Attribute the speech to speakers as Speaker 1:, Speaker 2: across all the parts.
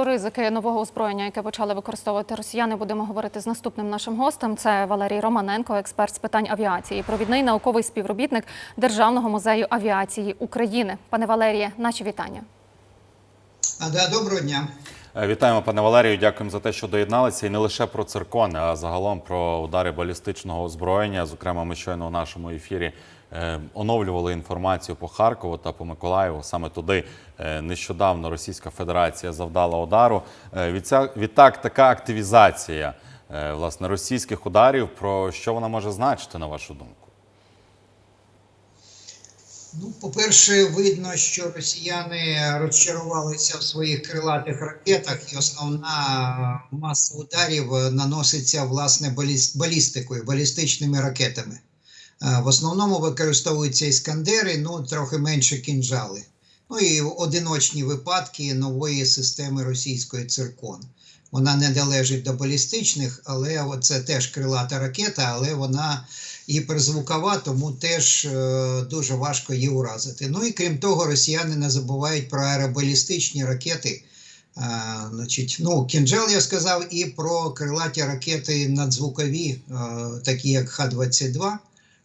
Speaker 1: Про ризики нового озброєння, яке почали використовувати росіяни, будемо говорити з наступним нашим гостем. Це Валерій Романенко, експерт з питань авіації, провідний науковий співробітник Державного музею авіації України. Пане Валеріє, наші вітання.
Speaker 2: А, да, доброго дня.
Speaker 3: Е, Вітаємо, пане Валерію. Дякуємо за те, що доєдналися. І не лише про циркони, а загалом про удари балістичного озброєння. Зокрема, ми щойно у нашому ефірі оновлювали інформацію по Харкову та по Миколаєву. Саме туди е, нещодавно Російська Федерація завдала удару. Е, Відтак, така активізація е, власне російських ударів. Про що вона може значити, на вашу думку?
Speaker 2: Ну, по-перше, видно, що росіяни розчарувалися в своїх крилатих ракетах, і основна маса ударів наноситься власне балістикою, балістичними ракетами. В основному використовуються іскандери, ну трохи менше кінжали. Ну і одиночні випадки нової системи російської циркон. Вона не належить до балістичних, але це теж крилата ракета, але вона гіперзвукова, тому теж е, дуже важко її уразити. Ну і крім того, росіяни не забувають про аеробалістичні ракети. Е, значить, ну, кінжал я сказав, і про крилаті ракети надзвукові, е, такі як Х-22.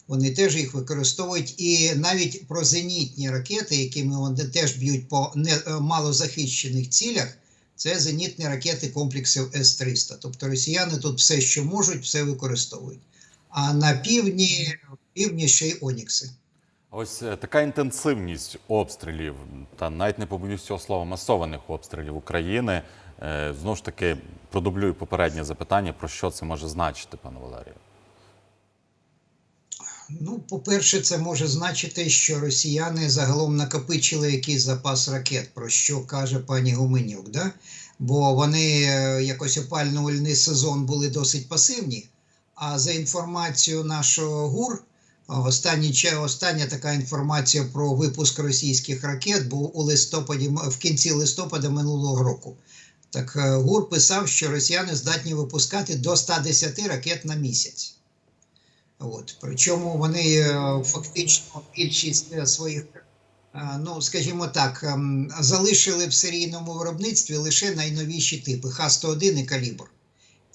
Speaker 2: Вони теж їх використовують, і навіть про зенітні ракети, якими вони теж б'ють по не, е, малозахищених цілях, це зенітні ракети комплексів С-300. Тобто росіяни тут все, що можуть, все використовують. А на півдні, півдні ще й Онікси.
Speaker 3: Ось е, така інтенсивність обстрілів, та навіть не побоюсь цього слова, масованих обстрілів України. Е, Знову ж таки, продублюю попереднє запитання, про що це може значити, пане Валерію?
Speaker 2: Ну, по-перше, це може значити, що росіяни загалом накопичили якийсь запас ракет, про що каже пані Гуменюк. Да? Бо вони е, якось опалювальний сезон були досить пасивні. А за інформацією нашого ГУР, останні, остання така інформація про випуск російських ракет був у листопаді, в кінці листопада минулого року. Так е, ГУР писав, що росіяни здатні випускати до 110 ракет на місяць. От. Причому вони е, фактично більшість е, своїх, е, ну скажімо так, ем, залишили в серійному виробництві лише найновіші типи Х-101 і калібр.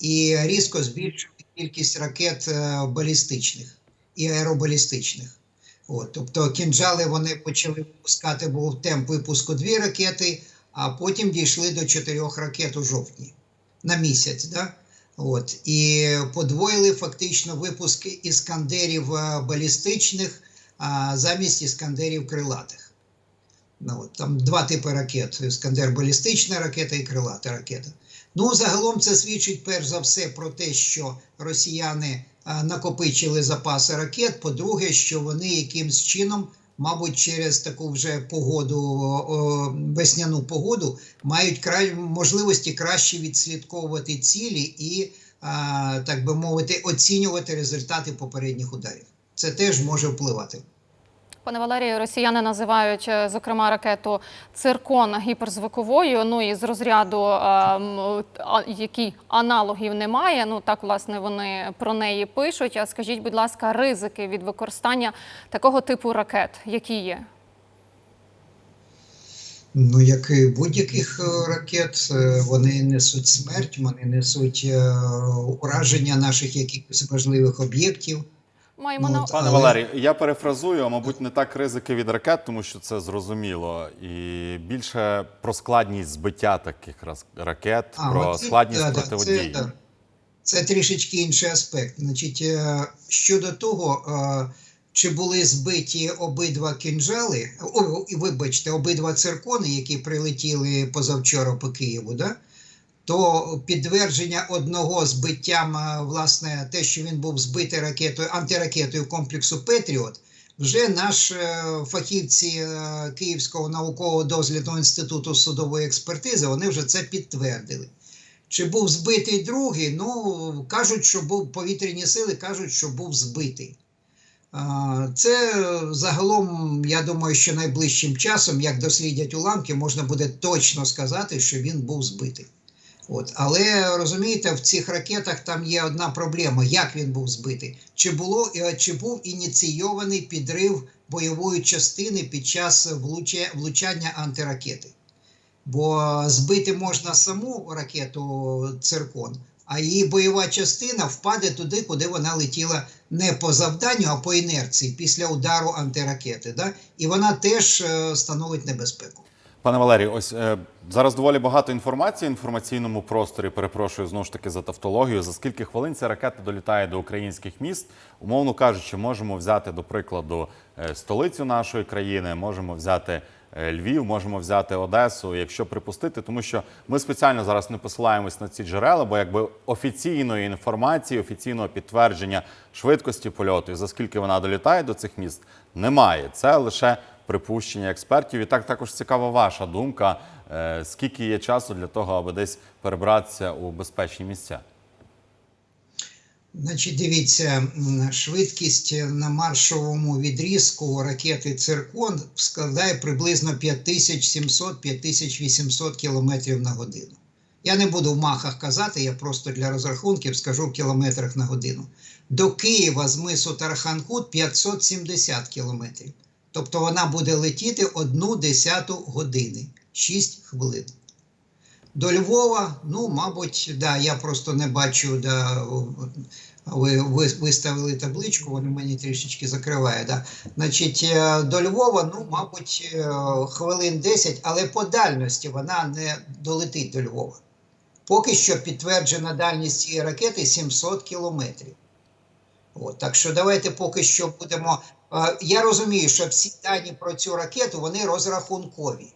Speaker 2: І різко збільшили кількість ракет балістичних і аеробалістичних. От, тобто кінжали вони почали випускати, був темп випуску дві ракети, а потім дійшли до чотирьох ракет у жовтні на місяць. Да? От, і подвоїли фактично випуски іскандерів е, балістичних а, замість іскандерів крилатих. Ну, от, там два типи ракет: іскандер балістична ракета і крилата ракета. Ну, загалом це свідчить перш за все про те, що росіяни а, накопичили запаси ракет. По-друге, що вони якимсь чином, мабуть, через таку вже погоду, весняну погоду, мають можливості краще відслідковувати цілі і, так би мовити, оцінювати результати попередніх ударів. Це теж може впливати.
Speaker 1: Пане Валерію, росіяни називають, е, зокрема, ракету циркон гіперзвуковою. Ну і з розряду, е, які аналогів немає. Ну так власне вони про неї пишуть. А скажіть, будь ласка, ризики від використання такого типу ракет, які є?
Speaker 2: Ну, як і будь-яких е, ракет, вони несуть смерть, вони несуть ураження наших якихось важливих об'єктів.
Speaker 1: Маємо
Speaker 2: Ну,
Speaker 1: на
Speaker 3: Пане
Speaker 2: Але-
Speaker 3: Валерій, я перефразую, а мабуть, не так ризики від ракет, тому що це зрозуміло, і більше про складність збиття таких раз- ракет,
Speaker 2: А,
Speaker 3: про
Speaker 2: оці-
Speaker 3: складність
Speaker 2: да, да,
Speaker 3: противодії.
Speaker 2: Це, це трішечки інший аспект. Значить, е, щодо того, е, чи були збиті обидва кінжали, о, і вибачте, обидва циркони, які прилетіли позавчора по Києву, да? То підтвердження одного збиттям, е, власне, те, що він був збитий ракетою, антиракетою комплексу Петріот, вже наш е, фахівці е, Київського наукового дослідного інституту судової експертизи, вони вже це підтвердили. Чи був збитий другий? Ну, кажуть, що був повітряні сили, кажуть, що був збитий. Це загалом, я думаю, що найближчим часом, як дослідять уламки, можна буде точно сказати, що він був збитий. От. Але розумієте, в цих ракетах там є одна проблема: як він був збитий? Чи, було, чи був ініційований підрив бойової частини під час влучання антиракети? Бо збити можна саму ракету циркон, а її бойова частина впаде туди, куди вона летіла не по завданню, а по інерції після удару антиракети. Да? І вона теж е, становить небезпеку.
Speaker 3: Пане Валерію, ось е, зараз доволі багато інформації в інформаційному просторі. Перепрошую знову ж таки за тавтологію. За скільки хвилин ця ракета долітає до українських міст? Умовно кажучи, можемо взяти до прикладу е, столицю нашої країни, можемо взяти е, Львів, можемо взяти Одесу, якщо припустити, тому що ми спеціально зараз не посилаємось на ці джерела, бо якби офіційної інформації, офіційного підтвердження швидкості польоту і за скільки вона долітає до цих міст, немає. Це лише припущення експертів. І так також цікава ваша думка. е, Скільки є часу для того, аби десь перебратися у безпечні місця?
Speaker 2: Значить, дивіться, швидкість на маршовому відрізку ракети Циркон складає приблизно 5700-5800 км на годину. Я не буду в махах казати, я просто для розрахунків скажу в кілометрах на годину. До Києва з мису Тарханкут 570 км. Тобто вона буде летіти одну десяту години, 6 хвилин. До Львова, ну, мабуть, да, я просто не бачу, да, ви, ви виставили табличку, воно мені трішечки закриває. Да. Значить, е, до Львова, ну, мабуть, е, хвилин 10, але по дальності вона не долетить до Львова. Поки що підтверджена дальність цієї ракети 700 кілометрів. От, так що давайте поки що будемо. е, Я розумію, що всі дані про цю ракету вони розрахункові.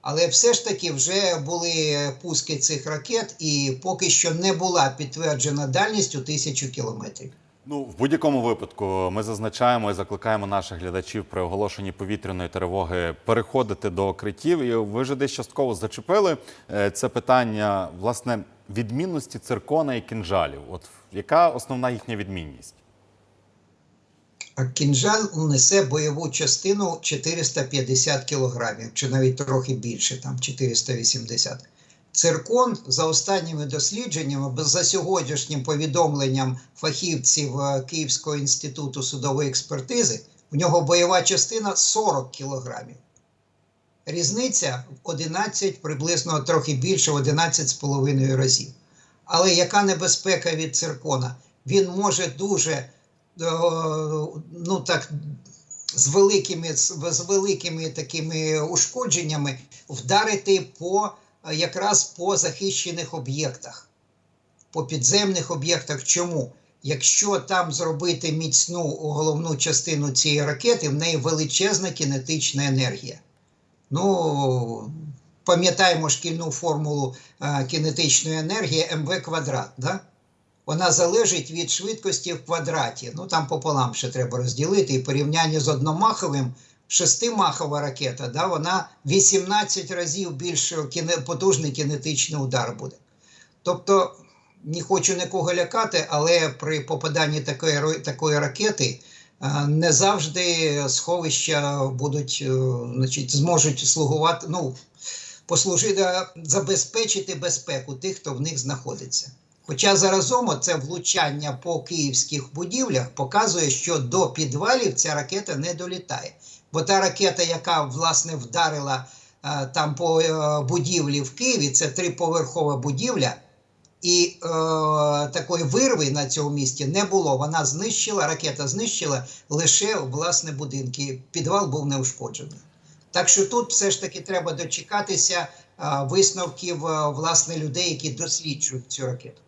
Speaker 2: Але все ж таки вже були пуски цих ракет, і поки що не була підтверджена дальність у тисячу кілометрів.
Speaker 3: Ну, в будь-якому випадку ми зазначаємо і закликаємо наших глядачів при оголошенні повітряної тривоги переходити до укриттів. І ви вже десь частково зачепили е, це питання власне відмінності циркона і кінжалів. От яка основна їхня відмінність?
Speaker 2: Кінжал несе бойову частину 450 кілограмів, чи навіть трохи більше, там 480. Циркон за останніми дослідженнями, за сьогоднішнім повідомленням фахівців е, Київського інституту судової експертизи, у нього бойова частина 40 кілограмів. Різниця в 11, приблизно трохи більше, в 11,5 разів. Але яка небезпека від циркона? Він може дуже е, ну так, з великими, з великими такими ушкодженнями вдарити по якраз по захищених об'єктах, по підземних об'єктах. Чому? Якщо там зробити міцну головну частину цієї ракети, в неї величезна кінетична енергія. Ну, пам'ятаємо шкільну формулу е, кінетичної енергії МВ квадрат. Да? Вона залежить від швидкості в квадраті. Ну там пополам ще треба розділити. І порівняння з одномаховим, шестимахова ракета, да, вона 18 разів більш потужний кінетичний удар буде. Тобто, не хочу нікого лякати, але при попаданні такої, такої ракети е, не завжди сховища будуть, е, значить, зможуть слугувати, ну, послужити, забезпечити безпеку тих, хто в них знаходиться. Хоча заразом це влучання по київських будівлях показує, що до підвалів ця ракета не долітає. Бо та ракета, яка власне вдарила е, там по е, будівлі в Києві, це триповерхова будівля, і е, такої вирви на цьому місці не було. Вона знищила, ракета знищила лише власне будинки. Підвал був неушкоджений. Так що тут все ж таки треба дочекатися е, висновків е, власне людей, які досліджують цю ракету.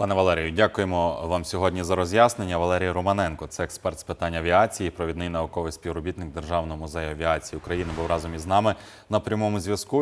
Speaker 3: Пане Валерію, дякуємо вам сьогодні за роз'яснення. Валерій Романенко, це експерт з питань авіації, провідний науковий співробітник Державного музею авіації України, був разом із нами на прямому зв'язку.